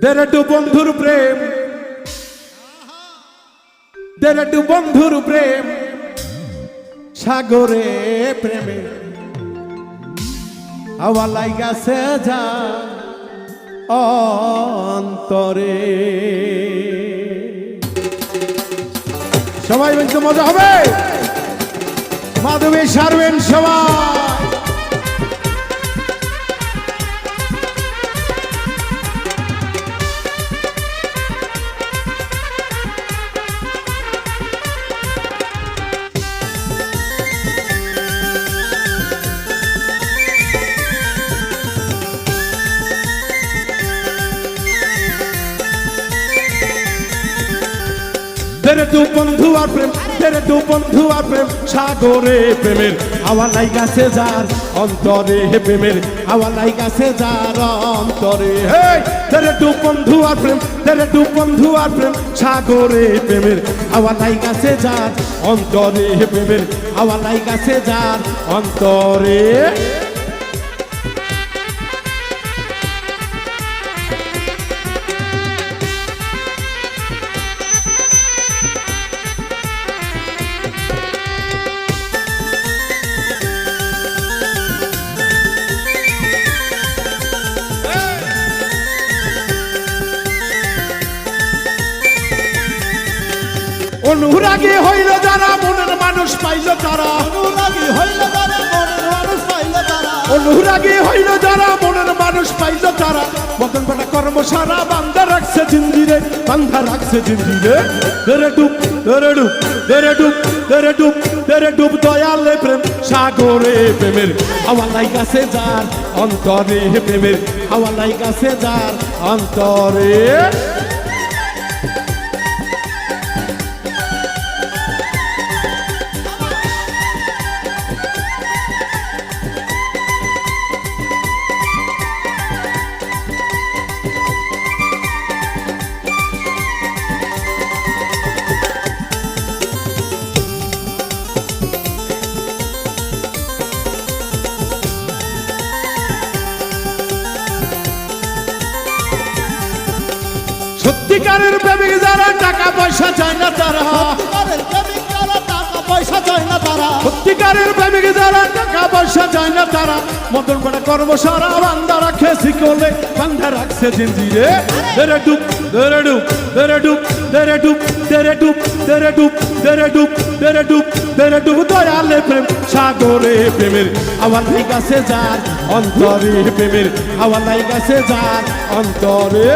দেড়টু বন্ধুর প্রেম। দেড়টু বন্ধুর প্রেম। সাগরে প্রেমে। হাওয়া লাইগাছে যা অন্তরে। সবাই বলতে মজা হবে। মাধবী সারবেন সবাই। তেরে দু বন্ধু আর প্রেম, তেরে দু বন্ধু আর প্রেম, সাগরে প্রেমের হাওয়া লাই গাছে যার অন্তরে হে প্রেমের হাওয়া লাই গাছে যার অন্তরে। হে তেরে দু বন্ধু আর প্রেম, তেরে দু বন্ধু আর প্রেম, সাগরে প্রেমের হাওয়া লাই গাছে যার অন্তরে হে প্রেমের হাওয়া লাই গাছে যার অন্তরে। অনুরাগী হইল যারা মনের মানুষ পাইল তারা। অনুরাগী হইল তারা মনের মানুষ পাইল তারা। অনুরাগী হইল যারা মনের মানুষ পাইল তারা। মতন বেটা কর্ম সারা বান্ধা রাখছে জিন্দিরে বান্ধা রাখছে জিন্দিরে তেরে ডুব তেরে ডুব তেরে ডুব তেরে ডুব তেরে ডুব দয়ালে প্রেম সাগরে প্রেমের হাওয়া লাই গাছে যার অন্তরে প্রেমের হাওয়া লাই গাছে যার অন্তরে। সত্যিকারের প্রেমিক যারা টাকা পয়সা চায় না তারা। সত্যিকারের প্রেমিক যারা টাকা পয়সা চায় না তারা। সত্যিকারের প্রেমিক যারা টাকা পয়সা চায় না তারা। মতন করে কর্ম সারা বান্ধা রাখে শিকলে বান্ধা রাখছে জিন্দিরে দেরে ডুব দেরে ডুব দেরে ডুব দেরে ডুব দেরে ডুব দেরে ডুব দেরে ডুব দেরে ডুব দেরে ডুব। দয়ালে প্রেম সাগরে প্রেমের আবার নাই গাছে যার অন্তরে প্রেমের আবার নাই গাছে যার অন্তরে।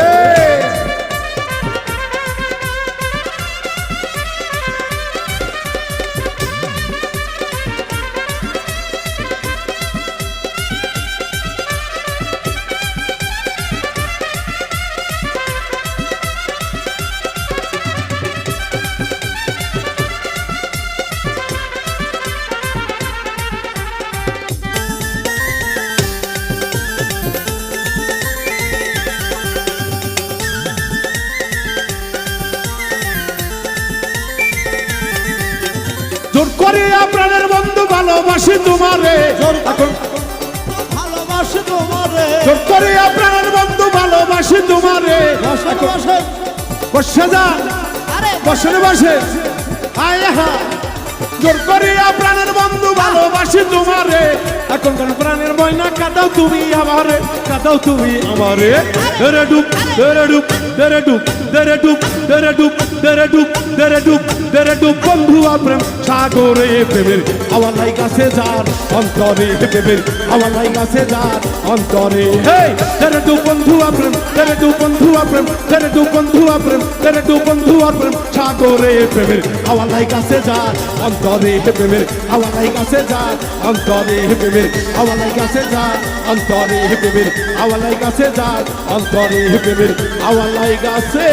জোর করে আপনাদের বন্ধু ভালোবাসি তোমারে। জোর এখন ভালোবাসে তোমারে। জোর করে আপনাদের বন্ধু ভালোবাসি তোমারে। বসে বসে। বসে বসে বসে। আয় হা। জোর করে আপনাদের বন্ধু ভালোবাসি তোমারে। এখন কোন প্রাণের ময়না, কাদাও তুমি আমারে, কাদাও তুমি আমারে। দেরে ডুব দেরে ডুব দেরে ডুব দেরে ডুব দেরে ডুব দেরে ডুব দেরে ডুব দেরে ডুব। বন্ধু প্রেম সাগরে প্রেমের আমার লাই কাছে যার, অন্তরে প্রেমের আমার লাই কাছে যার, অন্তরে। হে দেরে ডুব বন্ধু প্রেম দেরে ডুব বন্ধু প্রেম দেরে ডুব বন্ধু প্রেম দেরে ডুব প্রেম সাগরে প্রেমের আমার লাই কাছে যার অন্তরে প্রেমের আমার লাই কাছে যার অন্তরে প্রেমের আমার লাই কাছে যার অন্তরে প্রেমের আমার লাই কাছে যার অন্তরে প্রেমের আমার লাই কাছে